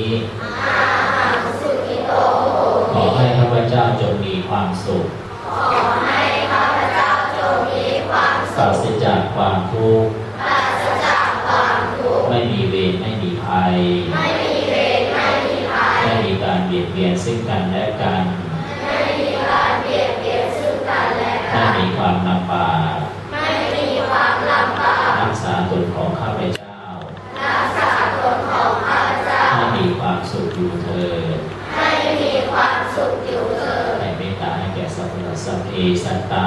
นี้ขอให้ข้าพเจ้าจงมีความสุข ขอให้ข้าพเจ้าจงมีความสุขปราศจากความทุกข์ปราศจากความทุกข์ ไม่มีเวรไม่มีภัย ไม่มีเวรไม่มีภัย ไม่มีการเบียดเบียนซึ่งกันและกัน ความสุขอยู่เถิดให้มีความสุขอยู่เถิดให้เมตตาให้แก่สัพพะสัพเพสัตตา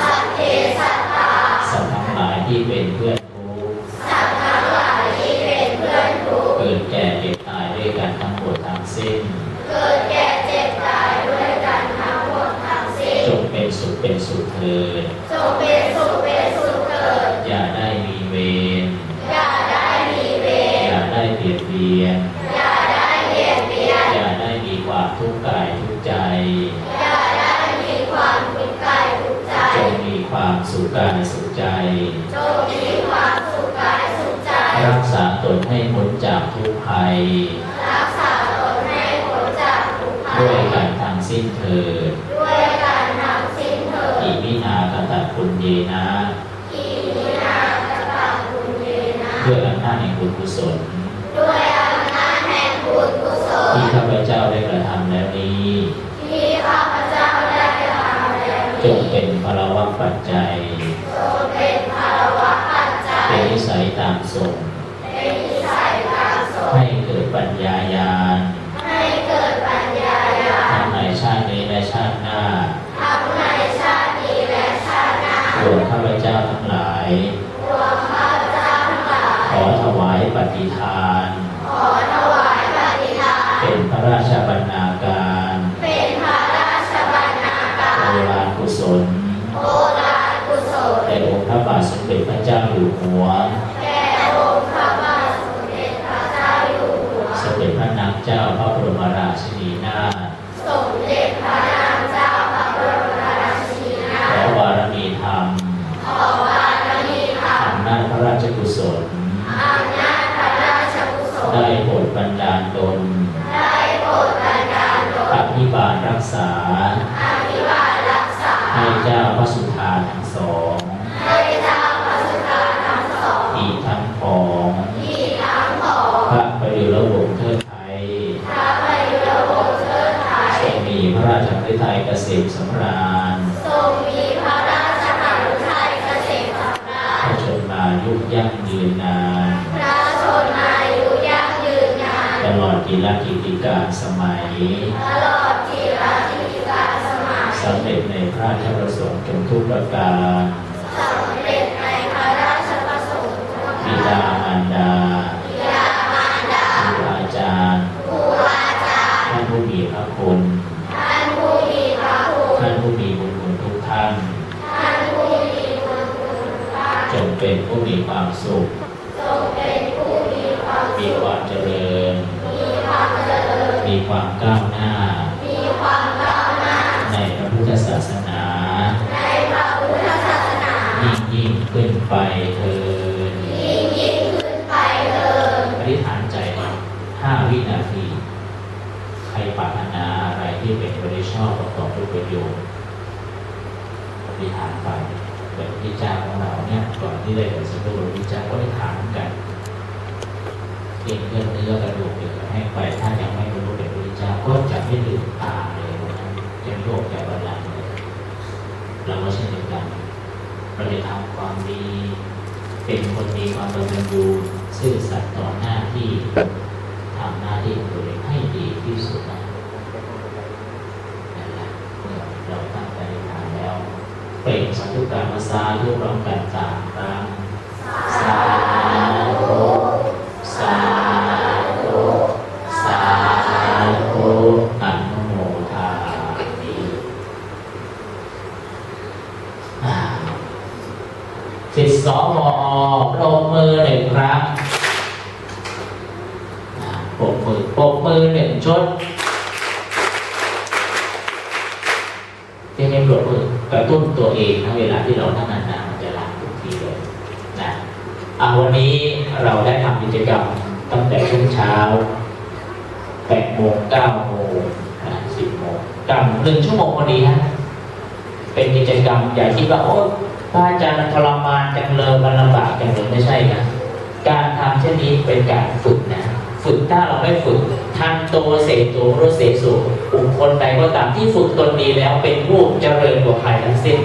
สัพเพสัตตาสัตว์ทั้งหลายที่เป็นเพื่อนทุกข์สัตว์ทั้งหลายที่เป็นเพื่อนทุกข์เกิดแก่เจ็บตายด้วยกันทั้งหมดทั้งสิ้น เกิดแก่เจ็บตายด้วยกันทั้งหมดทั้งสิ้นจงเป็นสุขเป็นสุขเถิดจงเป็นสุข รักษาตนให้พ้นจากทุกข์ภัย รักษาตนให้พ้นจากทุกข์ภัย ด้วยกันทั้งสิ้นเถิด ด้วยกันทั้งสิ้นเถิดอิมินากตัตปุญเยนะด้วยอำนาจแห่งบุญกุศล ด้วยอำนาจแห่งบุญกุศล ที่ข้าพเจ้าได้กระทำแล้วนี้ ที่ข้าพเจ้าได้กระทำแล้วนี้ จงเป็นพลวัตปัจจัยจงเป็นพลวัตปัจจัย เป็นนิสัยตามส่ง ขอถวายปฏิทานขอถวายปฏิทาน เป็นพระราชบรรณาการเป็นพระราชบรรณาการโบราณกุศลโบราณกุศลแด่องค์พระบาทสมเด็จพระเจ้าอยู่หัวแด่องค์พระบาทสมเด็จพระเจ้าอยู่หัว สมเด็จพระนางเจ้าพระบรมราชินีนาถ สมเด็จพระ ระราชกุศล ได้โปรดบันดาลตนได้โปรดบันดาลตนอภิบาลรักษาอภิบาลรักษา ให้เจ้าพระสุธาทั้งสอง สมัย ตลอดกิลกิติกาสมัยสำเร็จในพระราชประสงค์จงทุกประการสำเร็จในพระราชประสงค์บิดามารดาบิดามารดาครูอาจารย์ครูอาจารย์ท่านผู้มีพระคุณท่านผู้มีพระคุณท่านผู้มีบุญคุณทุกท่านท่านผู้มีบุญคุณทุกท่านจงเป็นผู้มีความสุขจงเป็นผู้มีความมีความเจริญ ความก้าวหน้า มีความก้าวหน้า ในพระพุทธศาสนา ในพระพุทธศาสนา ยิ่งยิ่งขึ้นไปเถิดยิ่งยิ่งขึ้นไปเถิดอธิษฐานใจห้าวินาที ใครปรารถนาอะไรที่เป็นประโยชน์ชอบประกอบด้วยประโยชน์อธิษฐานไปแบบที่เจ้าของเราเนี่ยก่อนที่ได้เป็นสัมภุริเจ้าก็ได้ถามกันเก่งเรื่องเนื้อกระดูกเดี๋ยวให้ไปถ้ายังไม่รู้เป็นพระเจ้าก็จะไม่ลืมตาเลยวันนั้นจะโยกจะบัลลังก์เลยเราก็เช่นเดียวกัน เราจะทำความดี เป็นคนมีความกตัญญูซื่อสัตย์ต่อหน้าที่ทำหน้าที่ของตัวเองให้ดีที่สุดนะเราตั้งใจทำแล้วเปล่งสัตุการมาสาธุพร้อมกันสามครั้งสาธุสาธุ ปรบมือปรบมือหนึ่งชุดยังไงปรบมือกระตุ้นตัวเองนะเวลาที่เรานั่งนานๆมันจะล้างทุกทีเลยนะเอะวันนี้เราได้ทำกิจกรรมตั้งแต่ช่วงเช้าเก้าโมงสิบโมงกรรมหนึ่งชั่วโมงพอดีฮะเป็นกิจกรรมอย่าคิดว่าโอ้พระอาจารย์ทรมานจังเลยมันลำบากจังเลยไม่ใช่นะการทำเช่นนี้เป็นการฝึกนะ ฝึกถ้าเราไม่ฝึกทันโตเสตัวรู้เสสุบุคคลใดก็ตามที่ฝึกตนดีแล้วเป็นผู้เจริญกว่าใครทั้งสิ้น